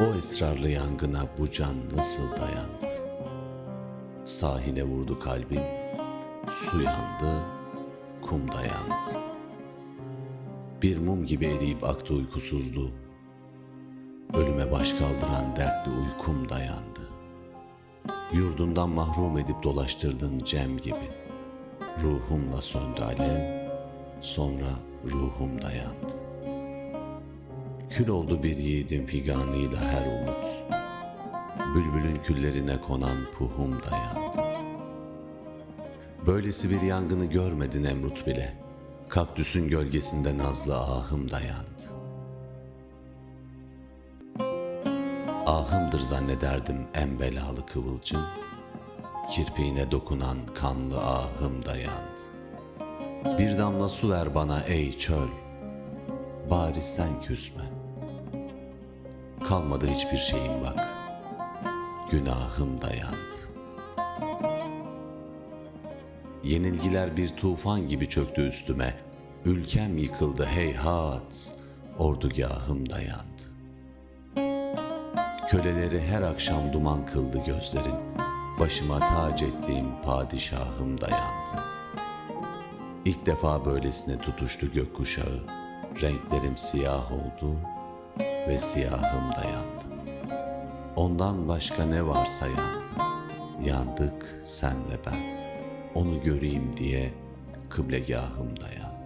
O esrarlı yangına bu can nasıl dayandı? Sahile vurdu kalbim, su yandı, kum dayandı. Bir mum gibi eriyip aktı uykusuzluğu. Ölüme baş kaldıran dertli uykum dayandı. Yurdundan mahrum edip dolaştırdın cem gibi. Ruhumla söndü alev, sonra ruhum dayandı. Kül oldu bir yiğidin figanıyla her umut. Bülbülün küllerine konan puhum dayandı. Böylesi bir yangını görmedi Nemrut bile. Kaktüsün gölgesinde nazlı ahım dayandı. Ahımdır zannederdim en belalı kıvılcım. Kirpiğine dokunan kanlı ahım dayandı. Bir damla su ver bana ey çöl. Bari sen küsme. Kalmadı hiçbir şeyim bak. Günahım dayandı. Yenilgiler bir tufan gibi çöktü üstüme. Ülkem yıkıldı heyhat. Ordugahım dayandı. Köleleri her akşam duman kıldı gözlerin. Başıma tac ettiğim padişahım dayandı. İlk defa böylesine tutuştu gökkuşağı. Renklerim siyah oldu ve siyahım dayandı. Ondan başka ne varsa yandı. Yandık sen ve ben. Onu göreyim diye kıblegahım dayandı.